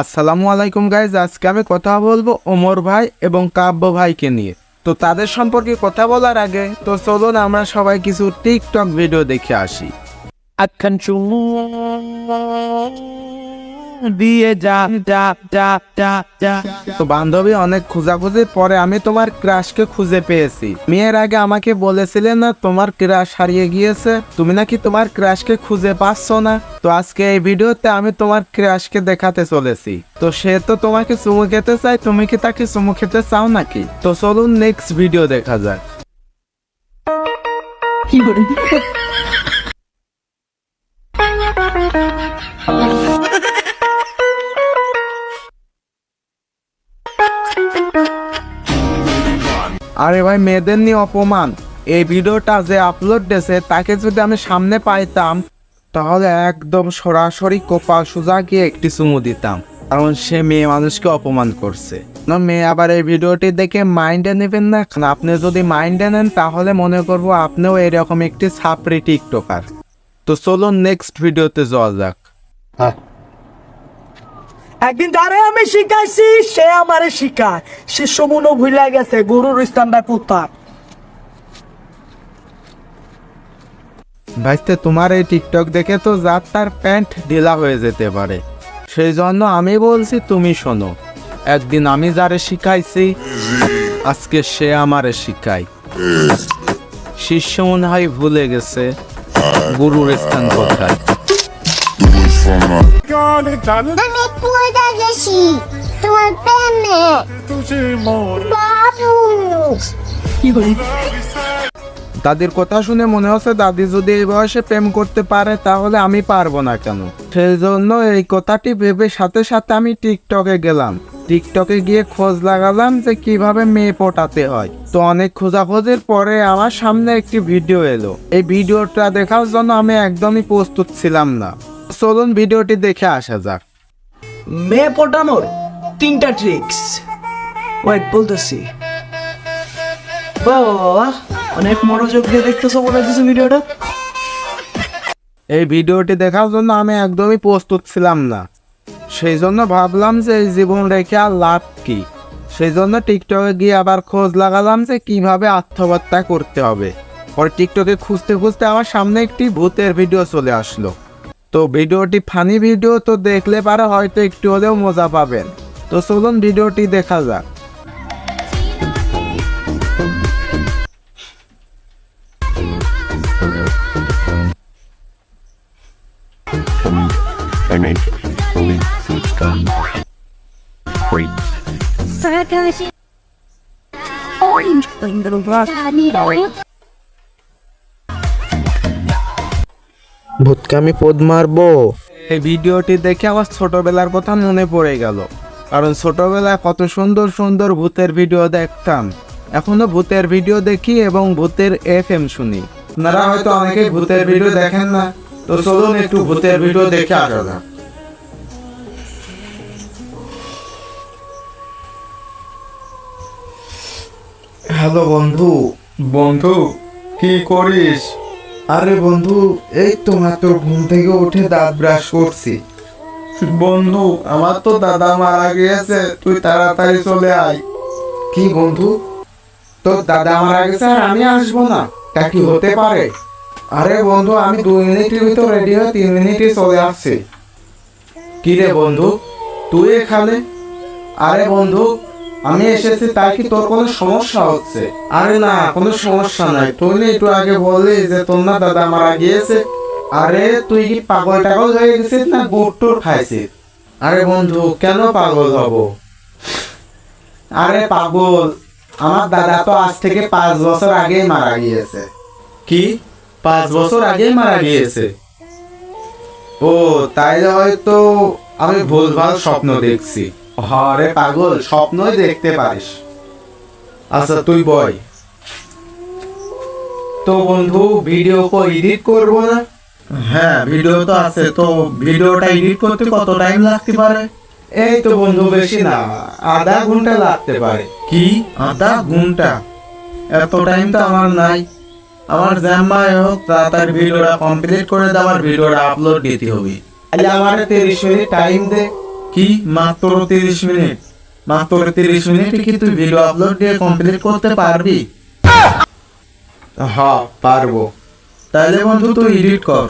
আসসালামু আলাইকুম গাইজ আজকে আমি কথা বলব ওমর ভাই এবং কাব্য ভাইকে নিয়ে। তো তাদের সম্পর্কে কথা বলার আগে, তো চলুন আমরা সবাই কিছু টিকটক ভিডিও দেখে আসি। দিয়ে যা যা যা যা যা। তো বান্ধবী অনেক খোঁজাখুঁজির পরে আমি তোমার ক্রাশকে খুঁজে পেয়েছি। মেয়ের আগে আমাকে বলেছিলে না তোমার ক্রাশ হারিয়ে গিয়েছে? তুমি নাকি তোমার ক্রাশকে খুঁজে পাচ্ছ না? তো আজকে এই ভিডিওতে আমি তোমার ক্রাশকে দেখাতে চলেছি। তো সে তো তোমাকে চুমু খেতে চায় তুমি কি তাকে চুমু খেতে চাও নাকি? তো চলুন নেক্সট ভিডিও দেখা যাক। আরে ভাই, মেয়েদের নিয়ে অপমান। এই ভিডিওটা যে আপলোড দিয়েছে, তাকে যদি আমি সামনে পাইতাম, তাহলে একদম সরাসরি কোপা সোজা গিয়ে একটি চুমু দিতাম। কারণ সে মেয়ে মানুষকে অপমান করছে। না, মেয়ে, আবার এই ভিডিওটি দেখে মাইন্ডে নেবেন না? আপনি যদি মাইন্ডে নেন, তাহলে মনে করব আপনিও এরকম একটি ছাপড়ি টিকটকার তো চলুন নেক্সট ভিডিওতে যাওয়া যাক। একদিন তারে আমি শিখাইছি, সে আমারে শিখায়। সে সমুনো ভুলে গেছে, গুরুর স্থানটা কোথায় ভাইস্তে তোমার এই টিকটক দেখে তো যার তার প্যান্ট ঢিলা হয়ে যেতে পারে। সেই জন্য আমি বলছি, তুমি শোনো। একদিন আমি যারে শিখাইছি, আজকে সে আমারে শিখায়। শিষ্য মনে হয় ভুলে গেছে, গুরুর স্থান কোথায়? আমি পড়ে গেছি। তোমার প্রেমে। বাবু দাদির কথা শুনে মনে হচ্ছে দাদি যদি এই বয়সে প্রেম করতে পারে তাহলে আমি পারব না কেন? সেই জন্য এই কথাটি ভেবে সাথে সাথে আমি টিকটকে গেলাম। টিকটকে গিয়ে খোঁজ লাগালাম যে কীভাবে মেয়ে পটাতে হয়। তো অনেক খোঁজাখোঁজির পরে আমার সামনে একটি ভিডিও এলো। এই ভিডিওটা দেখার জন্য আমি একদমই প্রস্তুত ছিলাম না। চলুন ভিডিওটি দেখে আসা যাক। মেয়ে পটানোর তিনটা ট্রিক্স ওয়েট বলতেছি। অনেক মনোযোগ দিয়ে দেখতেছো মনে হচ্ছে ভিডিওটা। এই ভিডিওটি দেখার জন্য আমি একদমই প্রস্তুত ছিলাম না। সেই জন্য ভাবলাম যে এই জীবন রেখে আর লাভ কি? সেই জন্য টিকটকে গিয়ে আবার খোঁজ লাগালাম যে কীভাবে আত্মহত্যা করতে হবে। পরে টিকটকে খুঁজতে খুঁজতে আমার সামনে একটি ভূতের ভিডিও চলে আসলো। তো ভিডিওটি ফানি ভিডিও তো দেখলে পারে হয়তো একটু হলেও মজা পাবেন তো চলুন ভিডিওটি দেখা যাক Orange little rock ভূতকে আমি পদ মারবো। এই ভিডিওটি দেখে আমার ছোটবেলার কথা মনে পড়ে গেল। কারণ ছোটবেলায় কত সুন্দর সুন্দর ভূতের ভিডিও দেখতাম। এখনও ভূতের ভিডিও দেখি এবং ভূতের এফ এম শুনি। আপনারা হয়তো অনেকে ভূতের ভিডিও দেখেন না। তো চলুন একটু ভূতের ভিডিও দেখে আসা যাক। হ্যালো বন্ধু। বন্ধু কি করিস? আরে বন্ধু এই তো মাত্র ঘুম থেকে উঠে দাঁত ব্রাশ করছি। বন্ধু আমার তো দাদা মারা গিয়েছে তুই তাড়াতাড়ি চলে আয়। কি বন্ধু? তোর দাদা মারা গেছে আর আমি আসব না তা কি হতে পারে? আরে বন্ধু আমি দুই মিনিটের ভিতর রেডি হয়ে তিন মিনিটে চলে আসছি। কি রে বন্ধু তুই এখানে? আরে বন্ধু আমি এসেছি তাই কি তোর কোনো সমস্যা হচ্ছে? আরে না, কোনো সমস্যা নাই। তুই না একটু আগে বললি যে তোর না দাদা মারা গিয়েছে। আরে, তুই কি পাগল টাগল হয়ে গেছিস না গুড় খাইছিস? আরে বন্ধু, কেন পাগল হব? আরে পাগল, আমার দাদা তো আজ থেকে পাঁচ বছর আগেই মারা গিয়েছে। কি? পাঁচ বছর আগেই মারা গিয়েছে? ও, তাইলে হয়তো আমি ভুলভাল স্বপ্ন দেখছি। হরে পাগল স্বপ্নই দেখতে পারিস। আচ্ছা তুই বয় তো বন্ধু ভিডিও কো এডিট করব না? হ্যাঁ ভিডিও তো আছে তো ভিডিওটা এডিট করতে কত টাইম লাগতে পারে? এই তো বন্ধু বেশি না আধা ঘণ্টা লাগতে পারে। কি? আধা ঘণ্টা? এত টাইম তো আমার নাই। আমার জামাই হোক তাড়াতাড়ি ভিডিওটা কমপ্লিট করে দেওয়ার ভিডিওটা আপলোড দিতে হবে। তাহলে আমার তিরিশ মিনিট টাইম দে। কি? মাত্র তিরিশ মিনিট। মাত্র তিরিশ মিনিটে কি তুই ভিডিও আপলোড দিয়ে কমপ্লিট করতে পারবি? হ্যাঁ পারব। তাহলে বন্ধু, তুই এডিট কর।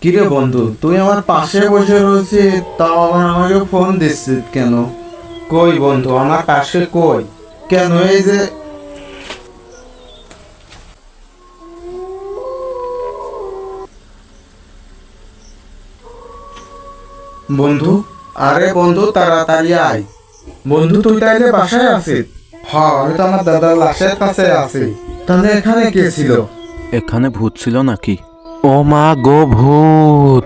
কিরে বন্ধু, তুই আমার পাশে বসে রয়েছিস, তাও আবার আমাকে ফোন দিচ্ছিস কেন? কই বন্ধু, আমার পাশে কই? কেন এই যে বন্ধু আরে বন্ধু তাড়াতাড়ি আয়। বন্ধু তুই তাইলে বাসায় আছিস? হ্যাঁ আমি তো আমার দাদার লাশের কাছে আছি। তাহলে এখানে কে ছিল? এখানে ভূত ছিল নাকি? ও মা গো ভূত।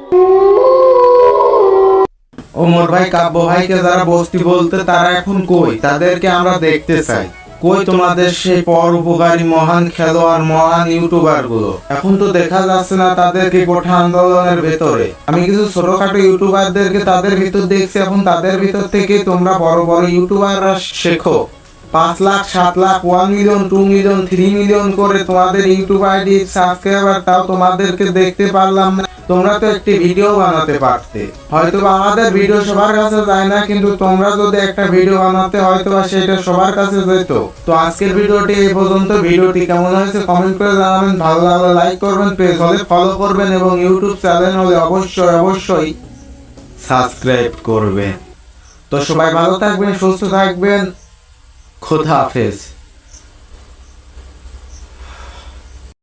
ওমর ভাই কাব্য ভাইকে যারা বস্তি বলতে তারা এখন কই? তাদেরকে আমরা দেখতে চাই। কই তোমাদের সেই পর উপকারী মহান খেলোয়াড়, মহান ইউটিউবারগুলো এখন তো দেখা যাচ্ছে না তাদেরকে গোঠা আন্দোলনের ভেতরে। আমি কিছু ছোটখাটো ইউটিউবারদেরকে তাদের ভিতর দেখছি এখন তাদের ভিতর থেকে তোমরা বড় বড় ইউটিউবাররা শেখো। পাঁচ লাখ, সাত lakh one million two million three million করে তোমাদের ইউটিউব আইডি সাবস্ক্রাইবার তাও তোমাদেরকে দেখতে পারলাম না। তোমরা তো একটি ভিডিও বানাতে পারতে। হয়তো আমাদের ভিডিও সবার কাছে যায় না, কিন্তু তোমরা যদি একটা ভিডিও বানাতে হয়তো সেটা সবার কাছে যেত। তো আজকের ভিডিওটি এই পর্যন্ত। ভিডিওটি কেমন হয়েছে কমেন্ট করে জানাবেন। ভালো লাগলে লাইক করবেন, পেজ হলে ফলো করবেন এবং ইউটিউব চ্যানেল হলে অবশ্যই অবশ্যই সাবস্ক্রাইব করবেন। তো সবাই ভালো থাকবেন, সুস্থ থাকবেন। খোদা হাফেজ।